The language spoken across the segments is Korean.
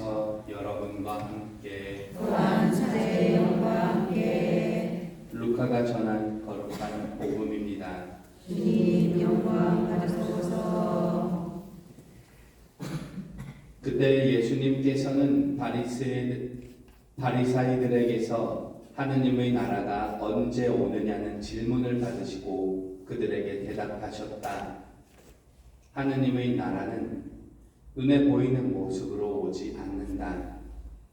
주님께서 여러분과 함께 또한 사제의 영과 함께 루카가 전한 거룩한 복음입니다. 주님 영광 받으소서 그때 예수님께서는 바리새 바리사이들에게서 하느님의 나라가 언제 오느냐는 질문을 받으시고 그들에게 대답하셨다. 하느님의 나라는 눈에 보이는 모습으로 오지 않는다.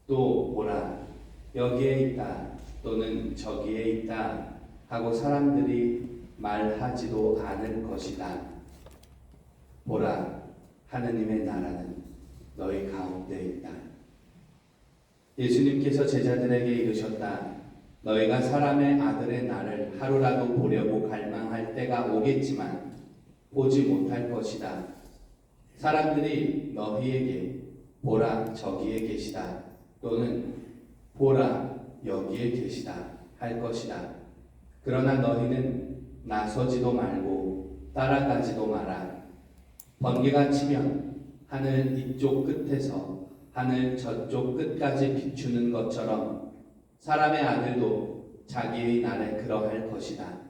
또 보라 여기에 있다 또는 저기에 있다 하고 사람들이 말하지도 않을 것이다. 보라 하느님의 나라는 너희 가운데 있다. 예수님께서 제자들에게 이르셨다. 너희가 사람의 아들의 날을 하루라도 보려고 갈망할 때가 오겠지만 보지 못할 것이다. 사람들이 너희에게 보라 저기에 계시다 또는 보라 여기에 계시다 할 것이다. 그러나 너희는 나서지도 말고 따라가지도 마라. 번개가 치면 하늘 이쪽 끝에서 하늘 저쪽 끝까지 비추는 것처럼 사람의 아들도 자기의 날에 그러할 것이다.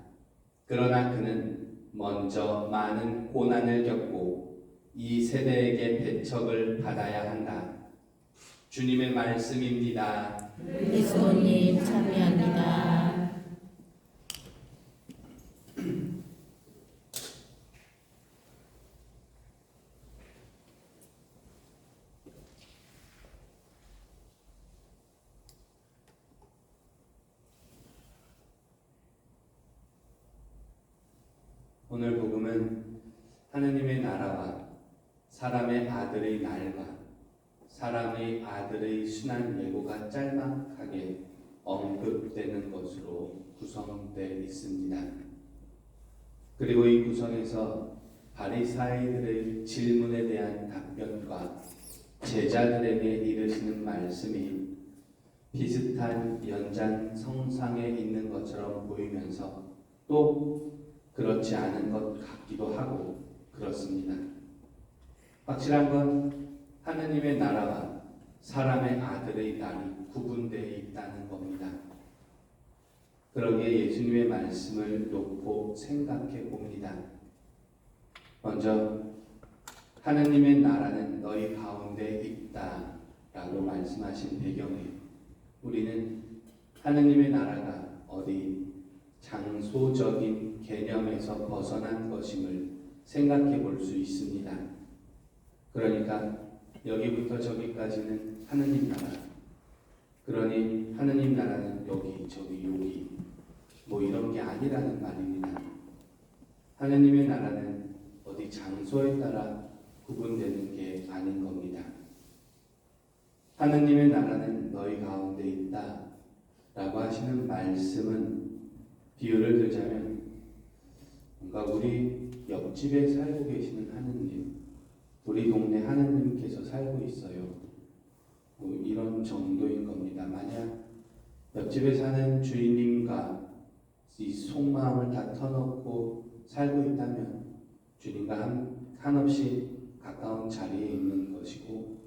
그러나 그는 먼저 많은 고난을 겪고 이 세대에게 배척을 받아야 한다. 주님의 말씀입니다. 그리스도님 참여합니다 오늘 복음은 하느님의 나라와 사람의 아들의 날과 사람의 아들의 순환 예고가 짤막하게 언급되는 것으로 구성되어 있습니다. 그리고 이 구성에서 바리사이들의 질문에 대한 답변과 제자들에게 이르시는 말씀이 비슷한 연장 성상에 있는 것처럼 보이면서 또 그렇지 않은 것 같기도 하고 그렇습니다. 확실한 건 하느님의 나라와 사람의 아들의 날이 구분되어 있다는 겁니다. 그러기에 예수님의 말씀을 놓고 생각해 봅니다. 먼저 하느님의 나라는 너희 가운데 있다 라고 말씀하신 배경에 우리는 하느님의 나라가 어디 장소적인 개념에서 벗어난 것임을 생각해 볼 수 있습니다. 그러니까 여기부터 저기까지는 하느님 나라. 그러니 하느님 나라는 여기, 저기, 여기 뭐 이런 게 아니라는 말입니다. 하느님의 나라는 어디 장소에 따라 구분되는 게 아닌 겁니다. 하느님의 나라는 너희 가운데 있다. 라고 하시는 말씀은 비유를 들자면 뭔가 우리 옆집에 살고 계시는 하느님, 우리 동네 하느님께서 살고 있어요. 뭐 이런 정도인 겁니다. 만약 옆집에 사는 주인님과 이 속마음을 다 터놓고 살고 있다면 주님과 한, 한없이 가까운 자리에 있는 것이고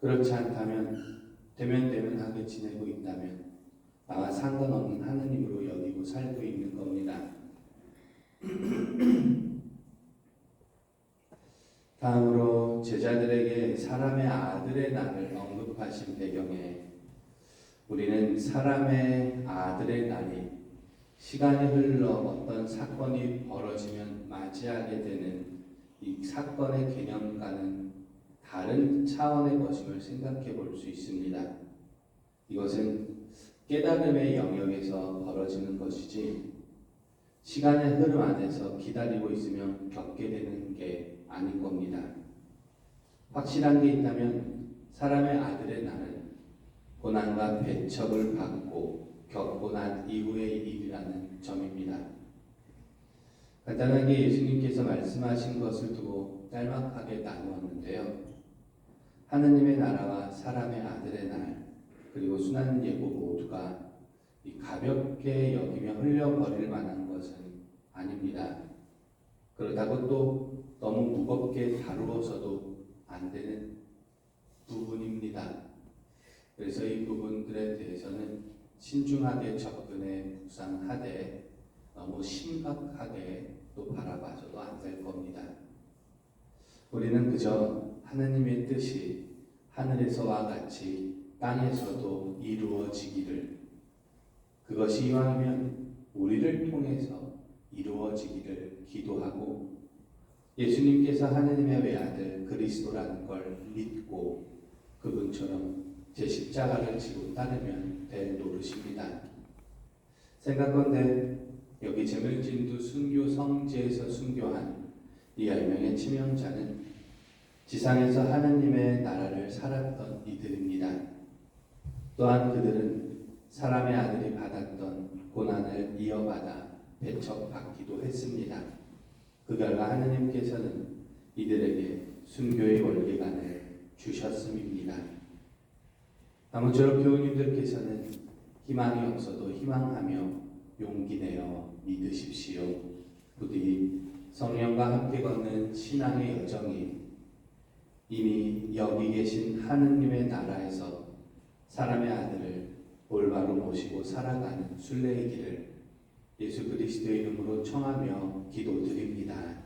그렇지 않다면 대면대면하게 지내고 있다면 나와 상관없는 하느님으로 여기고 살고 있는 겁니다. 다음으로 제자들에게 사람의 아들의 날을 언급하신 배경에 우리는 사람의 아들의 날이 시간이 흘러 어떤 사건이 벌어지면 맞이하게 되는 이 사건의 개념과는 다른 차원의 것임을 생각해 볼 수 있습니다. 이것은 깨달음의 영역에서 벌어지는 것이지 시간의 흐름 안에서 기다리고 있으면 겪게 되는 게 아닌 겁니다. 확실한 게 있다면 사람의 아들의 날은 고난과 배척을 받고 겪고 난 이후의 일이라는 점입니다. 간단하게 예수님께서 말씀하신 것을 두고 짤막하게 나누었는데요. 하느님의 나라와 사람의 아들의 날, 그리고 순환 예고 모두가 이 가볍게 여기며 흘려버릴 만한 것은 아닙니다. 그렇다고 또 너무 무겁게 다루어서도 안 되는 부분입니다. 그래서 이 부분들에 대해서는 신중하게 접근해 묵상하되 너무 심각하게 또 바라봐줘도 안 될 겁니다. 우리는 그저 하느님의 뜻이 하늘에서와 같이 땅에서도 이루어지기를 그것이 이왕이면 우리를 통해서 이루어지기를 기도하고 예수님께서 하느님의 외아들 그리스도라는 걸 믿고 그분처럼 제 십자가를 지고 따르면 될 노릇입니다. 생각건대 여기 제물진두 순교 성지에서 순교한 이 열명의 치명자는 지상에서 하느님의 나라를 살았던 이들입니다. 또한 그들은 사람의 아들이 받았던 배척받기도 했습니다. 그 결과 하느님께서는 이들에게 순교의 원리관을 주셨음입니다. 아무쪼록 교우님들께서는 희망이 없어도 희망하며 용기 내어 믿으십시오. 부디 성령과 함께 걷는 신앙의 여정이 이미 여기 계신 하느님의 나라에서 사람의 아들을 올바로 모시고 살아가는 순례의 길을 예수 그리스도의 이름으로 청하며 기도드립니다.